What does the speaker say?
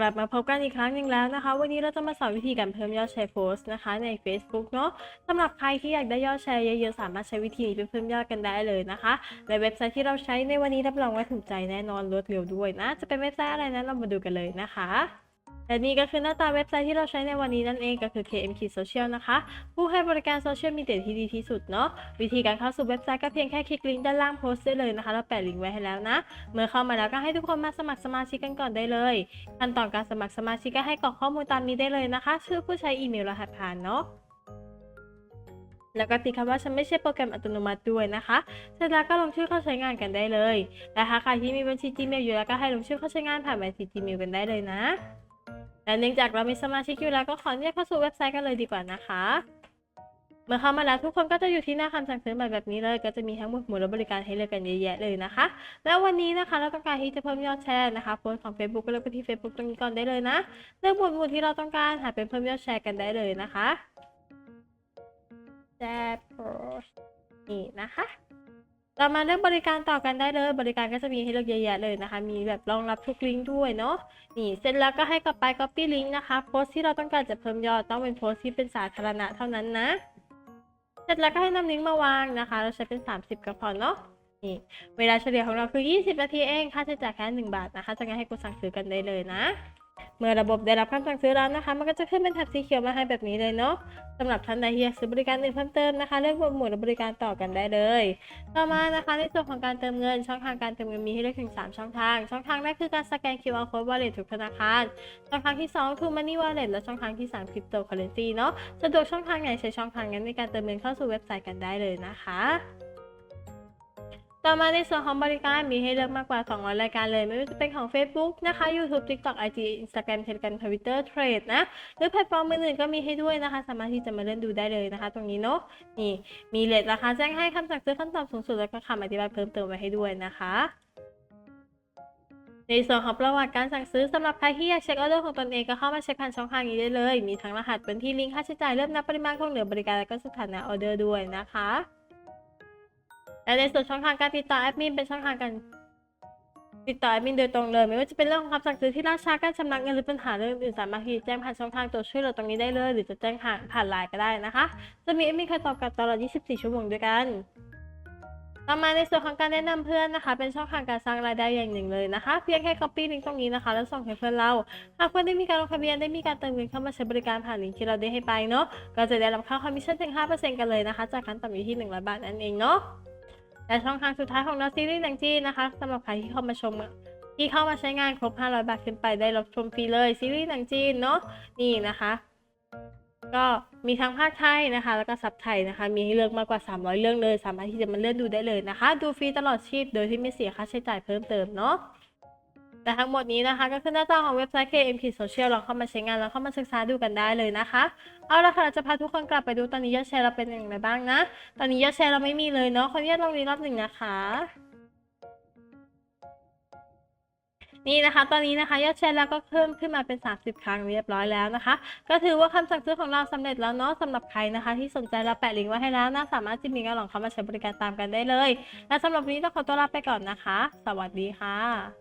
กลับมาพบกันอีกครั้งหนึ่งแล้วนะคะ วันนี้เราจะมาสอนวิธีการเพิ่มยอดแชร์โพสต์นะคะใน Facebook เนาะสำหรับใครที่อยากได้ยอดแชร์เยอะๆสามารถใช้วิธีนี้ไปเพิ่มยอดกันได้เลยนะคะในเว็บไซต์ที่เราใช้ในวันนี้รับรองว่าถูกใจแน่นอนรวดเร็วด้วยนะ จะเป็นเว็บไซต์อะไรนั้นเรามาดูกันเลยนะคะ และนี่ก็คือหน้าตาเว็บไซต์ที่เราใช้ในวันนี้นั่นเองก็คือ KMK Social นะคะ ผู้ให้บริการโซเชียลมีเดียที่ดีที่สุดเนาะวิธีการเข้าสู่เว็บไซต์ก็เพียงแค่คลิกลิงก์ด้านล่างโพสต์ได้เลยนะคะเราแปะลิงก์ไว้ให้แล้วนะ เมื่อเข้ามาแล้วก็ให้ทุกคนมาสมัครสมาชิกกันก่อนได้เลยขั้นตอนการสมัครสมาชิกก็ให้กรอกข้อมูลตามนี้ได้เลยนะคะ ชื่อผู้ใช้อีเมลรหัสผ่านเนาะแล้วก็ติดคำว่าฉันไม่ใช่โปรแกรมอัตโนมัติด้วยนะคะ เสร็จแล้วก็ลงชื่อเข้าใช้งานกันได้เลย และถ้าใครที่มีบัญชี Gmail อยู่แล้วก็ให้ลงชื่อเข้าใช้งานผ่านบัญชี Gmail กันได้เลยนะ และเนื่องจากเรามีสมาชิกอยู่แล้วก็ขออนุญาตเข้าสู่เว็บไซต์กันเลยดีกว่านะคะ เมื่อเข้ามาแล้วทุกคนก็จะอยู่ที่หน้าคำสั่งซื้อใหม่แบบนี้เลย ก็จะมีทั้งหมดหมู่และบริการให้เลือกกันเยอะแยะเลยนะคะ แล้ววันนี้นะคะเราต้องการที่จะเพิ่มยอดแชร์นะคะโพสของ Facebook ก็เลือกไปที่ Facebook ตรงนี้ก่อนได้เลยนะเลือกหมวดหมู่ที่เราต้องการหาเป็นเพิ่มยอดแชร์กันได้เลยนะคะแชร์โพสนี่นะคะ เรามาเลือกบริการต่อกันได้เลย บริการก็จะมีให้เลือกเยอะแยะเลยนะคะ มีแบบรองรับทุกลิงก์ด้วยเนาะ นี่เสร็จแล้วก็ให้กลับไป copy ลิงก์นะคะ โพสที่เราต้องการจะเพิ่มยอดต้องเป็นโพสที่เป็นสาธารณะเท่านั้นนะ เสร็จแล้วก็ให้นำลิงก์มาวางนะคะ เราใช้เป็น 30ก็พอเนาะ นี่เวลาเฉลี่ยของเราคือ 20 นาทีเอง ค่าใช้จ่ายแค่ 1 บาทนะคะ จะงั้นให้กดสั่งซื้อกันได้เลยนะ เมื่อระบบได้รับคำสั่งซื้อแล้วนะคะ มันก็จะขึ้นเป็นแถบสีเขียวมาให้แบบนี้เลยเนาะสำหรับท่านใดที่อยากซื้อบริการอื่นเพิ่มเติมนะคะ เลือกหมวดหมู่บริการต่อกันได้เลย ต่อมานะคะในส่วนของการเติมเงิน ช่องทางการเติมเงินมีให้เลือกถึง 3 ช่องทาง ช่องทางแรกคือการสแกน QR code wallet ทุกธนาคาร ช่องทางที่2คือ Money Wallet และช่องทางที่3 Cryptocurrency เนาะ สะดวกช่องทางไหนใช้ช่องทางนั้นในการเติมเงินเข้าสู่เว็บไซต์กันได้เลยนะคะ ต่อมาในส่วนของบริการมีให้เลือกมากกว่า 200 รายการเลย ไม่ว่าจะเป็นของ Facebook นะคะ YouTube TikTok IG Instagram Telegram Twitter Trade นะ หรือแพลตฟอร์มอื่นๆก็มีให้ด้วยนะคะ สามารถที่จะมาเล่นดูได้เลยนะคะ ตรงนี้เนาะนี่มีเลทราคาแจ้งให้คำสั่งซื้อขั้นต่ำสูงสุดแล้วก็คำอธิบายเพิ่มเติมไว้ให้ด้วยนะคะในส่วนของประวัติการสั่งซื้อสำหรับใครที่อยากเช็คออเดอร์ของตนเองก็เข้ามาเช็คผ่านช่องทางนี้ได้เลย มีทั้งรหัสบัญชีลิงก์ค่าใช้จ่ายเริ่มนับปริมาณของเหลือบริการและก็สถานะออเดอร์ด้วยนะคะ และในส่วนช่องทางการติดต่อแอดมินเป็นช่องทางการติดต่อแอดมินโดยตรงเลย ไม่ว่าจะเป็นเรื่องของคำสั่งซื้อที่ล่าช้าการชำระเงินหรือปัญหาเรื่องอื่นสามารถที่แจ้งผ่านช่องทางตัวช่วยเหลือตรงนี้ได้เลย หรือจะแจ้งผ่านผ่านไลน์ก็ได้นะคะ จะมีแอดมินคอยตอบกลับตลอด 24 ชั่วโมงด้วยกันต่อมาในส่วนของการแนะนำเพื่อนนะคะ เป็นช่องทางการสร้างรายได้อย่างหนึ่งเลยนะคะ เพียงแค่ copy ลิงก์ตรงนี้นะคะ แล้วส่งให้เพื่อนเราหากเพื่อนได้มีการลงทะเบียนได้มีการเติมเงินเข้ามาใช้บริการผ่านลิงก์ที่เราได้ให้ไปเนาะก็จะได้รับค่าคอมมิชชั่นถึง5%กันเลยนะคะ จากขั้นต่ำอยู่ที่ 100 บาทนั่นเองเนาะ และช่องทางสุดท้ายของนอซีรีส์หนังจีนนะคะสำหรับใครที่เข้ามาชมที่เข้ามาใช้งานครบ 500 บาทขึ้นไปได้รับชมฟรีเลยซีรีส์หนังจีนเนาะนี่นะคะ ก็มีทั้งภาคไทยนะคะ แล้วก็ซับไทยนะคะ มีให้เลือกมากกว่า 300 เรื่องเลย สามารถที่จะมาเลือกดูได้เลยนะคะ ดูฟรีตลอดชีพโดยที่ไม่เสียค่าใช้จ่ายเพิ่มเติมเนาะ แต่ทั้งหมดนี้นะคะ ก็คือหน้าตาของเว็บไซต์ KMP Social ลองเข้ามาใช้งานแล้วเข้ามาศึกษาดูกันได้เลยนะคะ เอาละค่ะจะพาทุกคนกลับไปดูตอนนี้ยอดแชร์เราเป็นอย่างไรบ้างนะ ตอนนี้ยอดแชร์เราไม่มีเลยเนาะขออนุญาตลองรีรอบหนึ่งนะคะนี่นะคะตอนนี้นะคะยอดแชร์แล้วก็เพิ่มขึ้นมาเป็น 30 ครั้งเรียบร้อยแล้วนะคะ ก็ถือว่าคำสั่งซื้อของเราสำเร็จแล้วเนาะสำหรับใครนะคะ ที่สนใจเราแปะลิงก์ไว้ให้แล้วนะสามารถจิ้มลิงก์แล้วลองเข้ามาใช้บริการตามกันได้เลย และสำหรับวันนี้ต้องขอตัวลาไปก่อนนะคะ สวัสดีค่ะ